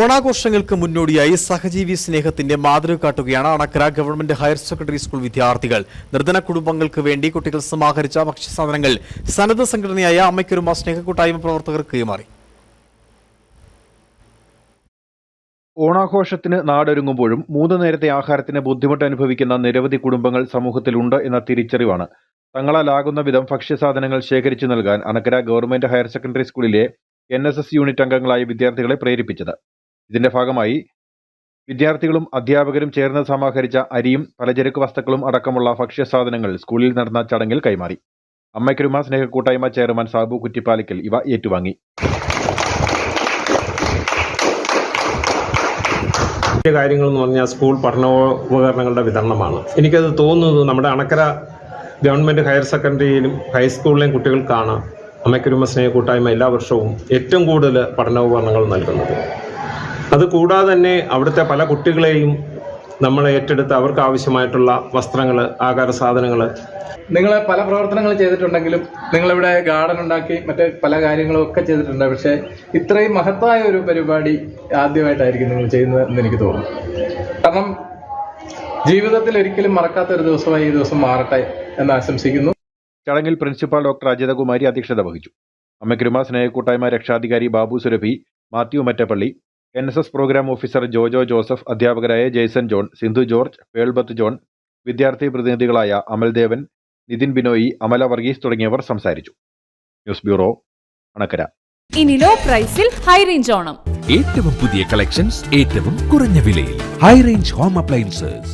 ഓണാഘോഷങ്ങൾക്ക് മുന്നോടിയായി സഹജീവി സ്നേഹത്തിന്റെ മാതൃക കാട്ടുകയാണ് Anakkara government higher secondary school വിദ്യാർത്ഥികൾ. നിർധന കുടുംബങ്ങൾക്ക് വേണ്ടി കുട്ടികൾ സമാഹരിച്ച ഭക്ഷ്യസാധനങ്ങൾ സന്നദ്ധ സംഘടനയായ അമ്മയ്ക്കൊരുമ സ്നേഹക്കൂട്ടായ്മ പ്രവർത്തകർക്ക് കൈമാറി. ഓണാഘോഷത്തിന് നാടൊരുങ്ങുമ്പോഴും മൂന്ന് നേരത്തെ ആഹാരത്തിന് ബുദ്ധിമുട്ട് അനുഭവിക്കുന്ന നിരവധി കുടുംബങ്ങൾ സമൂഹത്തിലുണ്ട് എന്ന തിരിച്ചറിവാണ്. തങ്ങളാലാകുന്ന വിധം ഭക്ഷ്യസാധനങ്ങൾ ശേഖരിച്ചു നൽകാൻ അണക്കര ഗവൺമെന്റ് ഹയർ സെക്കൻഡറി സ്കൂളിലെ എൻ എസ് എസ് യൂണിറ്റ് അംഗങ്ങളായ വിദ്യാർത്ഥികളെ പ്രേരിപ്പിച്ചത്. ഇതിന്റെ ഭാഗമായി വിദ്യാർത്ഥികളും അധ്യാപകരും ചേർന്ന് സമാഹരിച്ച അരിയും പലചരക്ക് വസ്തുക്കളും അടക്കമുള്ള ഭക്ഷ്യസാധനങ്ങൾ സ്കൂളിൽ നടന്ന ചടങ്ങിൽ കൈമാറി. അമ്മയ്ക്കൊരുമ സ്നേഹക്കൂട്ടായ്മ ചെയർമാൻ സാബു കുറ്റിപ്പാലിക്കൽ ഇവ ഏറ്റുവാങ്ങി. കാര്യങ്ങൾ എന്ന് പറഞ്ഞാൽ സ്കൂൾ പഠനോപകരണങ്ങളുടെ വിതരണമാണ്. എനിക്കത് തോന്നുന്നത് നമ്മുടെ അണക്കര ഗവൺമെന്റ് ഹയർ സെക്കൻഡറിയിലും ഹൈസ്കൂളിലെയും കുട്ടികൾക്കാണ് അമ്മയ്ക്കൊരുമ സ്നേഹ കൂട്ടായ്മ എല്ലാ വർഷവും ഏറ്റവും കൂടുതൽ പഠനോപകരണങ്ങൾ നൽകുന്നത്. അത് കൂടാതെ തന്നെ അവിടുത്തെ പല കുട്ടികളെയും നമ്മൾ ഏറ്റെടുത്ത് അവർക്ക് ആവശ്യമായിട്ടുള്ള വസ്ത്രങ്ങൾ ആഹാര സാധനങ്ങൾ. നിങ്ങൾ പല പ്രവർത്തനങ്ങൾ ചെയ്തിട്ടുണ്ടെങ്കിലും നിങ്ങളിവിടെ ഗാർഡൻ ഉണ്ടാക്കി മറ്റ് പല കാര്യങ്ങളും ഒക്കെ ചെയ്തിട്ടുണ്ട്. പക്ഷേ ഇത്രയും മഹത്തായ ഒരു പരിപാടി ആദ്യമായിട്ടായിരിക്കും നിങ്ങൾ ചെയ്യുന്നത് എന്ന് എനിക്ക് തോന്നുന്നു. കാരണം ജീവിതത്തിൽ ഒരിക്കലും മറക്കാത്ത ഒരു ദിവസമായി ഈ ദിവസം മാറട്ടെ എന്ന് ആശംസിക്കുന്നു. ചടങ്ങിൽ പ്രിൻസിപ്പാൾ ഡോക്ടർ അജിതകുമാരി അധ്യക്ഷത വഹിച്ചു. അമ്മയ്ക്കുരുമ സ്നേഹക്കൂട്ടായ്മ രക്ഷാധികാരി Babu Surabhi Mathew Mattappally N S S program officer Jojo Joseph അധ്യാപകരായ ജെയ്സൺ ജോൺ സിന്ധു ജോർജ് പേൾബത്ത് ജോൺ വിദ്യാർത്ഥി പ്രതിനിധികളായ അമൽദേവൻ നിതിൻ ബിനോയി അമല വർഗീസ് തുടങ്ങിയവർ സംസാരിച്ചു. News bureau Anakkara. ഇനി ലോ പ്രൈസിൽ ഹൈ റേഞ്ച് ഓണം. ഏറ്റവും പുതിയ കളക്ഷൻസ് ഏറ്റവും കുറഞ്ഞ വിലയിൽ. High range home appliances.